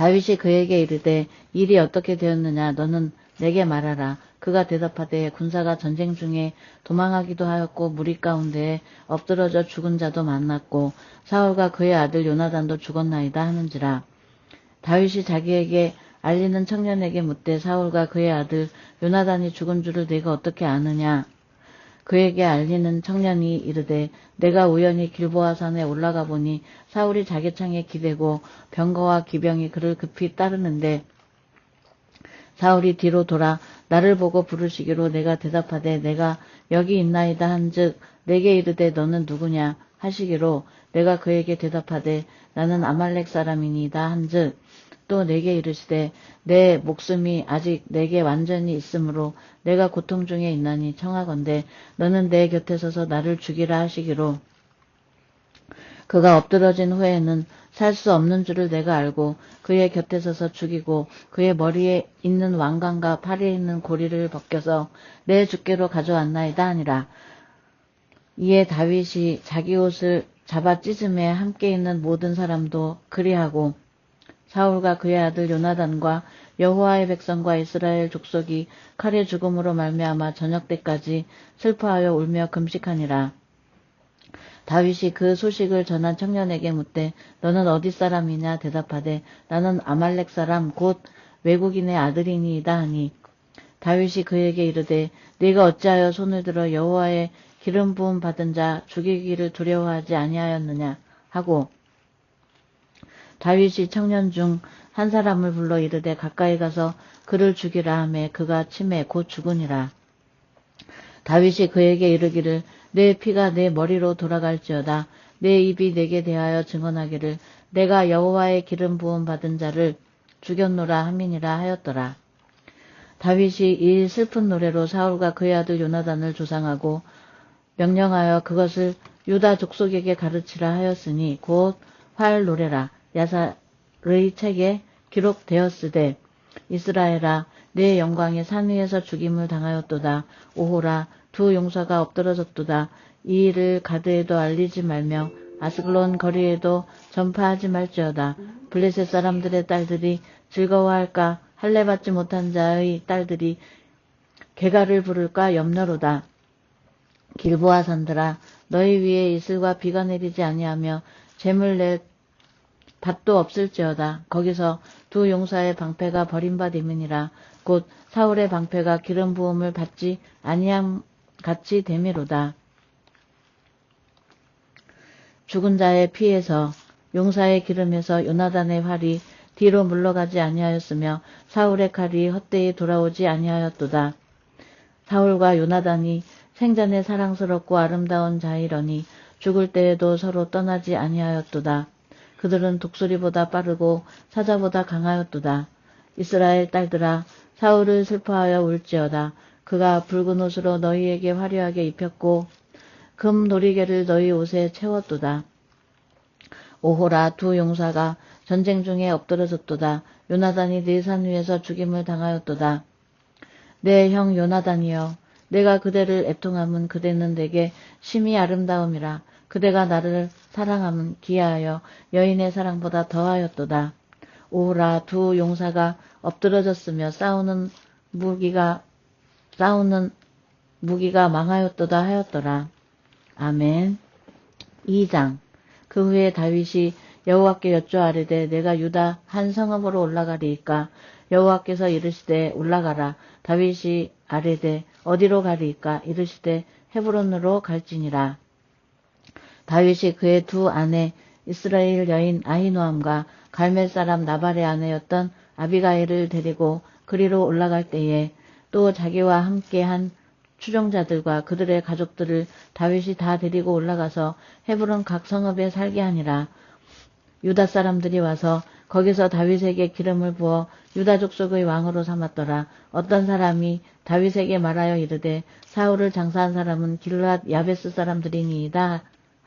다윗이 그에게 이르되 일이 어떻게 되었느냐 너는 내게 말하라. 그가 대답하되 군사가 전쟁 중에 도망하기도 하였고 무리 가운데에 엎드러져 죽은 자도 많았고 사울과 그의 아들 요나단도 죽었나이다 하는지라. 다윗이 자기에게 알리는 청년에게 묻되 사울과 그의 아들 요나단이 죽은 줄을 내가 어떻게 아느냐. 그에게 알리는 청년이 이르되 내가 우연히 길보아 산에 올라가 보니 사울이 자기 창에 기대고 병거와 기병이 그를 급히 따르는데 사울이 뒤로 돌아 나를 보고 부르시기로 내가 대답하되 내가 여기 있나이다 한즉 내게 이르되 너는 누구냐 하시기로 내가 그에게 대답하되 나는 아말렉 사람이니이다 한즉 또 내게 이르시되 내 목숨이 아직 내게 완전히 있으므로 내가 고통 중에 있나니 청하건대 너는 내 곁에 서서 나를 죽이라 하시기로 그가 엎드러진 후에는 살 수 없는 줄을 내가 알고 그의 곁에 서서 죽이고 그의 머리에 있는 왕관과 팔에 있는 고리를 벗겨서 내 주께로 가져왔나이다 하니라. 이에 다윗이 자기 옷을 잡아 찢음에 함께 있는 모든 사람도 그리하고 사울과 그의 아들 요나단과 여호와의 백성과 이스라엘 족속이 칼의 죽음으로 말미암아 저녁 때까지 슬퍼하여 울며 금식하니라. 다윗이 그 소식을 전한 청년에게 묻되 너는 어디 사람이냐? 대답하되 나는 아말렉 사람 곧 외국인의 아들이니이다 하니. 다윗이 그에게 이르되 네가 어찌하여 손을 들어 여호와의 기름 부음 받은 자 죽이기를 두려워하지 아니하였느냐? 하고 다윗이 청년 중 한 사람을 불러 이르되 가까이 가서 그를 죽이라 하매 그가 침에 곧 죽으니라. 다윗이 그에게 이르기를 내 피가 내 머리로 돌아갈지어다 내 입이 내게 대하여 증언하기를 내가 여호와의 기름 부음 받은 자를 죽였노라 함이니라 하였더라. 다윗이 이 슬픈 노래로 사울과 그의 아들 요나단을 조상하고 명령하여 그것을 유다 족속에게 가르치라 하였으니 곧 활 노래라 야사의 책에 기록되었으되 이스라엘아 내 영광의 산 위에서 죽임을 당하였도다. 오호라 두 용사가 엎드러졌도다. 이 일을 가드에도 알리지 말며 아스글론 거리에도 전파하지 말지어다. 블레셋 사람들의 딸들이 즐거워할까? 할례 받지 못한 자의 딸들이 개가를 부를까? 염려로다. 길보아 산들아 너희 위에 이슬과 비가 내리지 아니하며 재물 낼 밭도 없을지어다. 거기서 두 용사의 방패가 버림받음이니라. 곧 사울의 방패가 기름 부음을 받지 아니함 같이 되미로다. 죽은 자의 피에서 용사의 기름에서 요나단의 활이 뒤로 물러가지 아니하였으며 사울의 칼이 헛되이 돌아오지 아니하였도다. 사울과 요나단이 생전에 사랑스럽고 아름다운 자이러니 죽을 때에도 서로 떠나지 아니하였도다. 그들은 독수리보다 빠르고 사자보다 강하였도다. 이스라엘 딸들아 사울을 슬퍼하여 울지어다. 그가 붉은 옷으로 너희에게 화려하게 입혔고 금 놀이개를 너희 옷에 채웠도다. 오호라 두 용사가 전쟁 중에 엎드러졌도다. 요나단이 네 산 위에서 죽임을 당하였도다. 내 형 요나단이여 내가 그대를 애통함은 그대는 내게 심히 아름다움이라. 그대가 나를 사랑함은 기하여 여인의 사랑보다 더하였도다. 오라 두 용사가 엎드러졌으며 싸우는 무기가 싸우는 무기가 망하였도다 하였더라. 아멘. 2장 그 후에 다윗이 여호와께 여쭈아르되 내가 유다 한 성읍으로 올라가리이까 여호와께서 이르시되 올라가라 다윗이 아뢰되 어디로 가리이까 이르시되 헤브론으로 갈지니라 다윗이 그의 두 아내 이스라엘 여인 아히노함과 갈멜 사람 나발의 아내였던 아비가일을 데리고 그리로 올라갈 때에 또 자기와 함께한 추종자들과 그들의 가족들을 다윗이 다 데리고 올라가서 헤브론 각 성읍에 살게 하니라. 유다 사람들이 와서 거기서 다윗에게 기름을 부어 유다 족속의 왕으로 삼았더라. 어떤 사람이 다윗에게 말하여 이르되 사울을 장사한 사람은 길르앗 야베스 사람들이니이다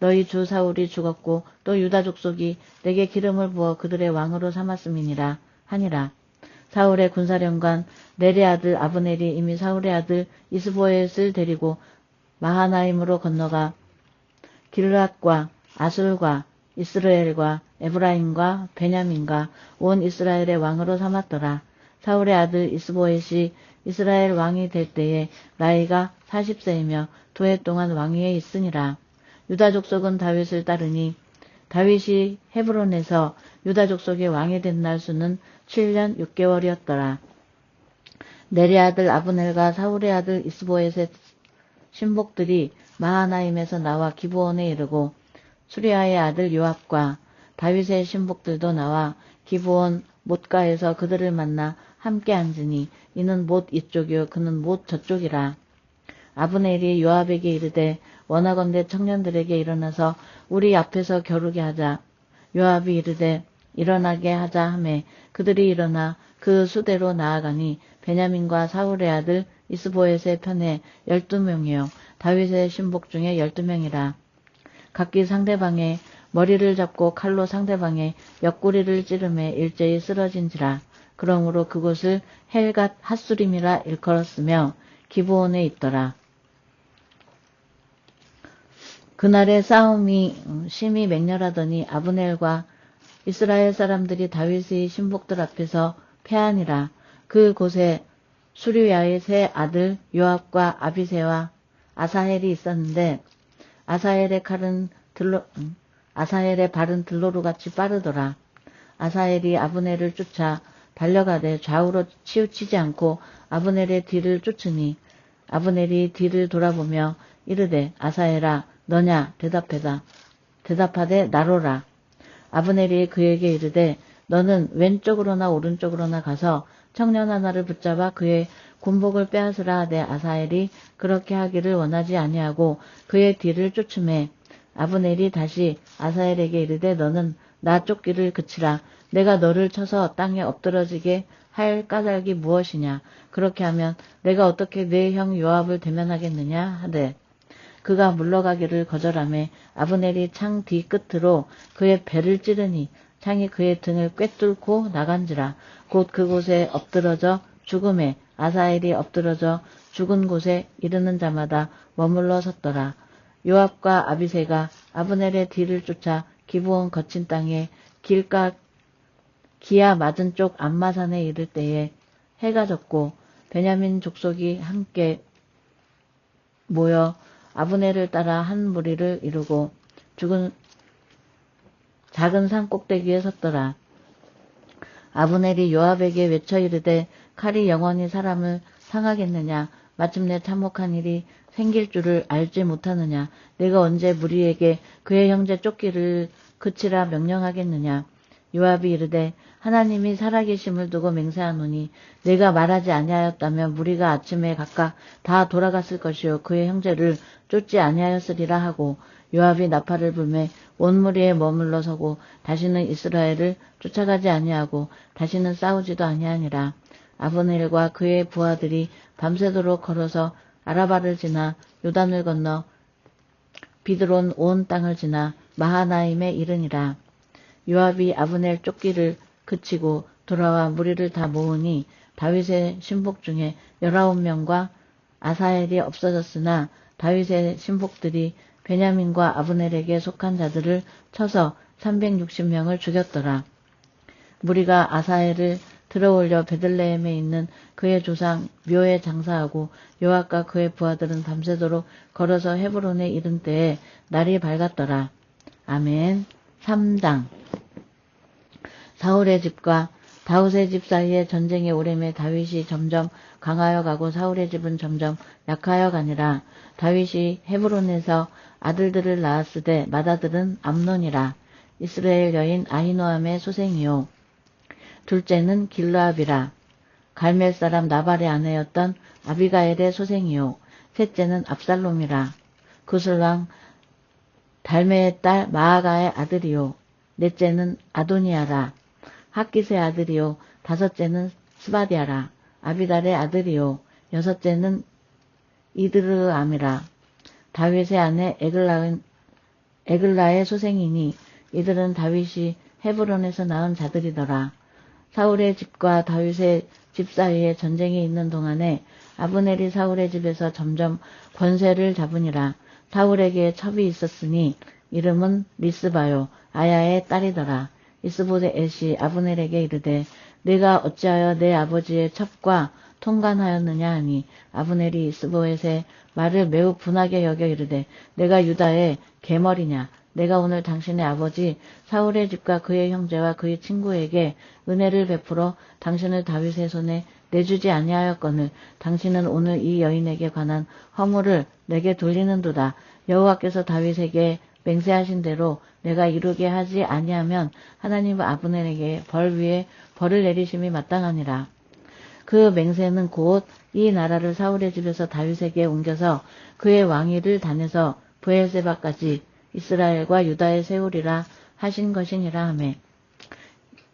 너희 주 사울이 죽었고 또 유다 족속이 내게 기름을 부어 그들의 왕으로 삼았음이니라 하니라. 사울의 군사령관 네레 아들 아브넬이 이미 사울의 아들 이스보엣을 데리고 마하나임으로 건너가 길앗과 아술과 이스라엘과 에브라임과 베냐민과 온 이스라엘의 왕으로 삼았더라. 사울의 아들 이스보엣이 이스라엘 왕이 될 때에 나이가 40세이며 두 해 동안 왕위에 있으니라. 유다 족속은 다윗을 따르니 다윗이 헤브론에서 유다 족속의 왕이 된 날 수는 7년 6개월이었더라. 네리 아들 아브넬과 사울의 아들 이스보엣의 신복들이 마하나임에서 나와 기브온에 이르고 수리아의 아들 요압과 다윗의 신복들도 나와 기브온 못가에서 그들을 만나 함께 앉으니 이는 못 이쪽이요 그는 못 저쪽이라. 아브넬이 요압에게 이르되 원하건대 청년들에게 일어나서 우리 앞에서 겨루게 하자. 요압이 이르되 일어나게 하자 하매 그들이 일어나 그 수대로 나아가니 베냐민과 사울의 아들 이스보엣의 편에 열두 명이요 다윗의 신복 중에 열두 명이라. 각기 상대방의 머리를 잡고 칼로 상대방의 옆구리를 찌르매 일제히 쓰러진지라. 그러므로 그곳을 헬갓 핫수림이라 일컬었으며 기브온에 있더라. 그날의 싸움이 심히 맹렬하더니 아브넬과 이스라엘 사람들이 다윗의 신복들 앞에서 패하니라. 그 곳에 수류야의 세 아들 요압과 아비세와 아사헬이 있었는데 아사헬의 칼은 들로 아사헬의 발은 들로루 같이 빠르더라. 아사헬이 아브넬을 쫓아 달려가되 좌우로 치우치지 않고 아브넬의 뒤를 쫓으니 아브넬이 뒤를 돌아보며 이르되 아사헬아 너냐 대답해다 대답하되 나로라. 아브넬이 그에게 이르되 너는 왼쪽으로나 오른쪽으로나 가서 청년 하나를 붙잡아 그의 군복을 빼앗으라. 하되 아사엘이 그렇게 하기를 원하지 아니하고 그의 뒤를 쫓음해 아브넬이 다시 아사엘에게 이르되 너는 나 쫓기를 그치라. 내가 너를 쳐서 땅에 엎드러지게 할 까닭이 무엇이냐? 그렇게 하면 내가 어떻게 내 형 요압을 대면하겠느냐? 하되 그가 물러가기를 거절하며 아브넬이 창 뒤 끝으로 그의 배를 찌르니 창이 그의 등을 꿰뚫고 나간지라 곧 그곳에 엎드러져 죽음에 아사엘이 엎드러져 죽은 곳에 이르는 자마다 머물러 섰더라. 요압과 아비세가 아브넬의 뒤를 쫓아 기부온 거친 땅에 길가 기아 맞은 쪽 안마산에 이를 때에 해가 졌고 베냐민 족속이 함께 모여 아브넬을 따라 한 무리를 이루고 죽은 작은 산 꼭대기에 섰더라. 아브넬이 요압에게 외쳐 이르되 칼이 영원히 사람을 상하겠느냐? 마침내 참혹한 일이 생길 줄을 알지 못하느냐? 내가 언제 무리에게 그의 형제 쫓기를 그치라 명령하겠느냐? 요압이 이르되 하나님이 살아계심을 두고 맹세하노니 내가 말하지 아니하였다면 무리가 아침에 각각 다 돌아갔을 것이요 그의 형제를 쫓지 아니하였으리라 하고 요압이 나팔을 불매 온 무리에 머물러 서고 다시는 이스라엘을 쫓아가지 아니하고 다시는 싸우지도 아니하니라. 아브넬과 그의 부하들이 밤새도록 걸어서 아라바를 지나 요단을 건너 비드론 온 땅을 지나 마하나임에 이르니라. 요압이 아브넬 쫓기를 그치고 돌아와 무리를 다 모으니 다윗의 신복 중에 열아홉 명과 아사엘이 없어졌으나 다윗의 신복들이 베냐민과 아브넬에게 속한 자들을 쳐서 360명을 죽였더라. 무리가 아사엘을 들어올려 베들레헴에 있는 그의 조상 묘에 장사하고 요압과 그의 부하들은 밤새도록 걸어서 헤브론에 이른 때에 날이 밝았더라. 아멘. 3장 사울의 집과 다윗의 집 사이에 전쟁의 오래매 다윗이 점점 강하여 가고 사울의 집은 점점 약하여 가니라. 다윗이 헤브론에서 아들들을 낳았으되 맏아들은 암논이라. 이스라엘 여인 아히노암의 소생이요. 둘째는 길라압이라. 갈멜 사람 나발의 아내였던 아비가엘의 소생이요. 셋째는 압살롬이라. 구슬왕 달메의 딸 마아가의 아들이요. 넷째는 아도니아라. 학기스의 아들이요. 다섯째는 스바디아라. 아비달의 아들이요. 여섯째는 이드르암이라. 다윗의 아내 에글라은, 에글라의 소생이니 이들은 다윗이 헤브론에서 낳은 자들이더라. 사울의 집과 다윗의 집 사이에 전쟁이 있는 동안에 아브넬이 사울의 집에서 점점 권세를 잡으니라. 사울에게 첩이 있었으니 이름은 리스바요 아야의 딸이더라. 이스보셋이 아브넬에게 이르되 내가 어찌하여 내 아버지의 첩과 통관하였느냐 하니 아브넬이 이스보셋의 말을 매우 분하게 여겨 이르되 내가 유다의 개머리냐 내가 오늘 당신의 아버지 사울의 집과 그의 형제와 그의 친구에게 은혜를 베풀어 당신을 다윗의 손에 내주지 아니하였거늘 당신은 오늘 이 여인에게 관한 허물을 내게 돌리는도다. 여호와께서 다윗에게 맹세하신 대로 내가 이루게 하지 아니하면 하나님 아브넬에게 벌 위에 벌을 내리심이 마땅하니라. 그 맹세는 곧 이 나라를 사울의 집에서 다윗에게 옮겨서 그의 왕위를 단해서 부엘세바까지 이스라엘과 유다에 세우리라 하신 것이니라 하매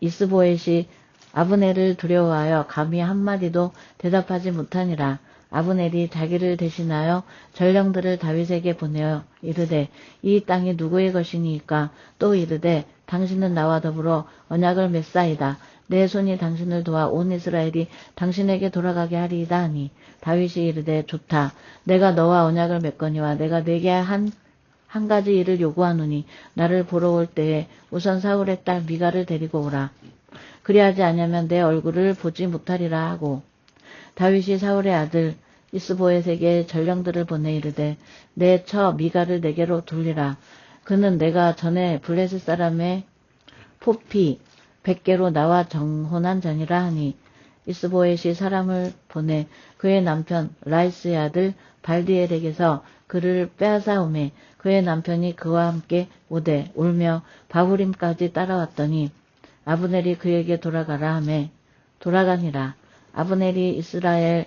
이스보엣이 아브넬을 두려워하여 감히 한마디도 대답하지 못하니라. 아브넬이 자기를 대신하여 전령들을 다윗에게 보내어 이르되 이 땅이 누구의 것이니까 또 이르되 당신은 나와 더불어 언약을 맺사이다. 내 손이 당신을 도와 온 이스라엘이 당신에게 돌아가게 하리이다 하니 다윗이 이르되 좋다. 내가 너와 언약을 맺거니와 내가 내게 한한 가지 일을 요구하노니 나를 보러 올 때에 우선 사울의 딸 미가를 데리고 오라. 그리하지 않으면 내 얼굴을 보지 못하리라 하고 다윗이 사울의 아들 이스보엣에게 전령들을 보내 이르되 내 처 미가를 내게로 돌리라. 그는 내가 전에 블레셋 사람의 포피 백개로 나와 정혼한 자니라 하니 이스보엣이 사람을 보내 그의 남편 라이스의 아들 발디엘에게서 그를 빼앗아오매 그의 남편이 그와 함께 오되 울며 바구림까지 따라왔더니 아브넬이 그에게 돌아가라 하매 돌아가니라 아브넬이 이스라엘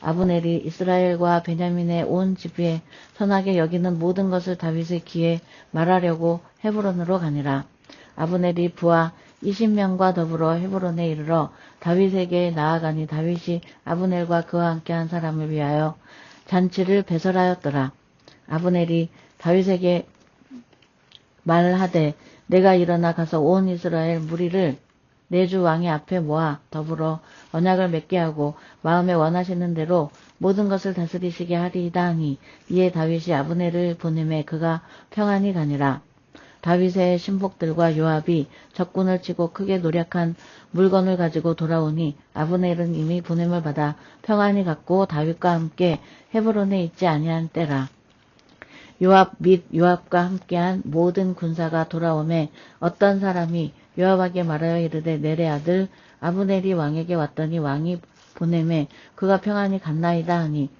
아브넬이 이스라엘과 베냐민의 온 집에 선하게 여기는 모든 것을 다윗의 귀에 말하려고 헤브론으로 가니라. 아브넬이 부하 20명과 더불어 헤브론에 이르러 다윗에게 나아가니 다윗이 아브넬과 그와 함께한 사람을 위하여 잔치를 배설하였더라. 아브넬이 다윗에게 말하되 내가 일어나 가서 온 이스라엘 무리를 내주 왕의 앞에 모아 더불어 언약을 맺게 하고 마음에 원하시는 대로 모든 것을 다스리시게 하리이다 하니 이에 다윗이 아브넬을 보내매 그가 평안히 가니라. 다윗의 신복들과 요압이 적군을 치고 크게 노력한 물건을 가지고 돌아오니 아브넬은 이미 보냄을 받아 평안히 갔고 다윗과 함께 헤브론에 있지 아니한 때라. 요압 및 요압과 함께한 모든 군사가 돌아오매 어떤 사람이 요압에게 말하여 이르되 내래 아들 아브넬이 왕에게 왔더니 왕이 보내매 그가 평안히 갔나이다 하니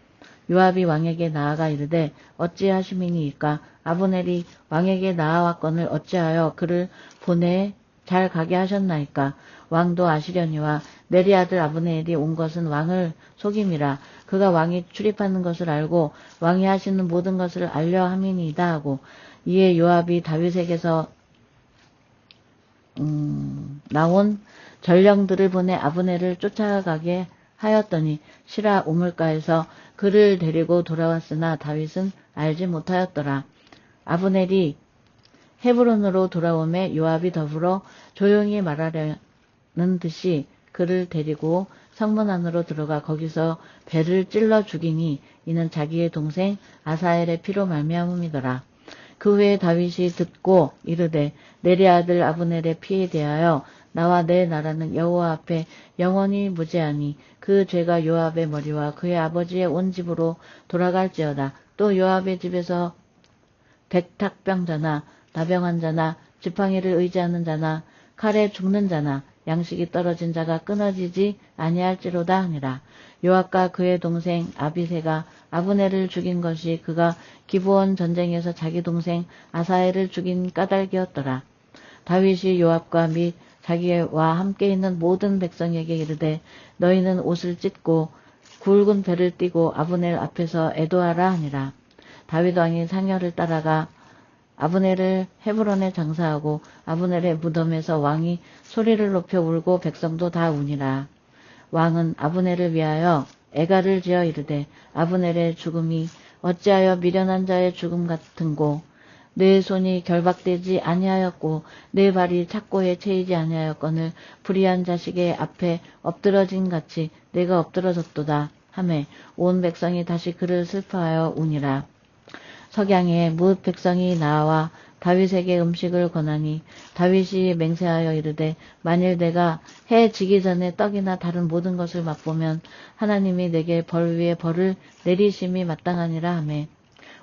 요압이 왕에게 나아가 이르되 어찌하심이니이까? 아브넬이 왕에게 나아왔건을 어찌하여 그를 보내 잘 가게 하셨나이까? 왕도 아시려니와 내리 아들 아브넬이 온 것은 왕을 속임이라. 그가 왕이 출입하는 것을 알고 왕이 하시는 모든 것을 알려 함이니이다 하고 이에 요압이 다윗에게서 음, 나온 전령들을 보내 아브넬을 쫓아가게 하였더니 시라 우물가에서 그를 데리고 돌아왔으나 다윗은 알지 못하였더라. 아브넬이 헤브론으로 돌아오매 요압이 더불어 조용히 말하려는 듯이 그를 데리고 성문 안으로 들어가 거기서 배를 찔러 죽이니 이는 자기의 동생 아사엘의 피로 말미암음이더라. 그 후에 다윗이 듣고 이르되 내리 아들 아브넬의 피에 대하여 나와 내 나라는 여호와 앞에 영원히 무죄하니 그 죄가 요압의 머리와 그의 아버지의 온 집으로 돌아갈지어다. 또 요압의 집에서 백탁병자나 나병한 자나 지팡이를 의지하는 자나 칼에 죽는 자나 양식이 떨어진 자가 끊어지지 아니할지로다 하니라. 요압과 그의 동생 아비세가 아브네를 죽인 것이 그가 기브온 전쟁에서 자기 동생 아사엘을 죽인 까닭이었더라. 다윗이 요압과 및 자기와 함께 있는 모든 백성에게 이르되 너희는 옷을 찢고 굵은 배를 띠고 아브넬 앞에서 애도하라 하니라. 다윗 왕이 상여를 따라가 아브넬을 헤브론에 장사하고 아브넬의 무덤에서 왕이 소리를 높여 울고 백성도 다 우니라. 왕은 아브넬을 위하여 애가를 지어 이르되 아브넬의 죽음이 어찌하여 미련한 자의 죽음 같은고 내 손이 결박되지 아니하였고 내 발이 착고에 채이지 아니하였거늘 불의한 자식의 앞에 엎드러진 같이 내가 엎드러졌도다 하매 온 백성이 다시 그를 슬퍼하여 우니라. 석양에 무릇 백성이 나와 다윗에게 음식을 권하니 다윗이 맹세하여 이르되 만일 내가 해 지기 전에 떡이나 다른 모든 것을 맛보면 하나님이 내게 벌 위에 벌을 내리심이 마땅하니라 하매.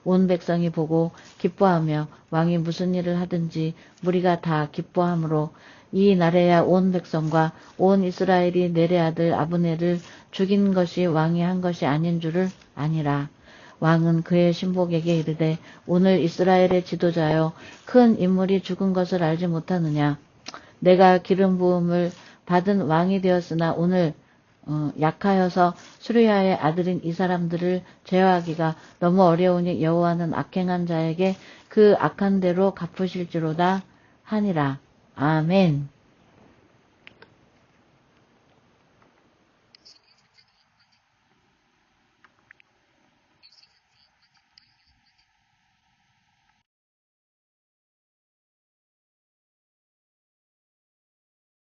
온 백성이 보고 기뻐하며 왕이 무슨 일을 하든지 무리가 다 기뻐하므로 이 날에야 온 백성과 온 이스라엘이 내레 아들 아브네를 죽인 것이 왕이 한 것이 아닌 줄을 아니라 왕은 그의 신복에게 이르되 오늘 이스라엘의 지도자여 큰 인물이 죽은 것을 알지 못하느냐 내가 기름 부음을 받은 왕이 되었으나 오늘 어, 약하여서 수리아의 아들인 이 사람들을 제어하기가 너무 어려우니 여호와는 악행한 자에게 그 악한 대로 갚으실지로다 하니라. 아멘.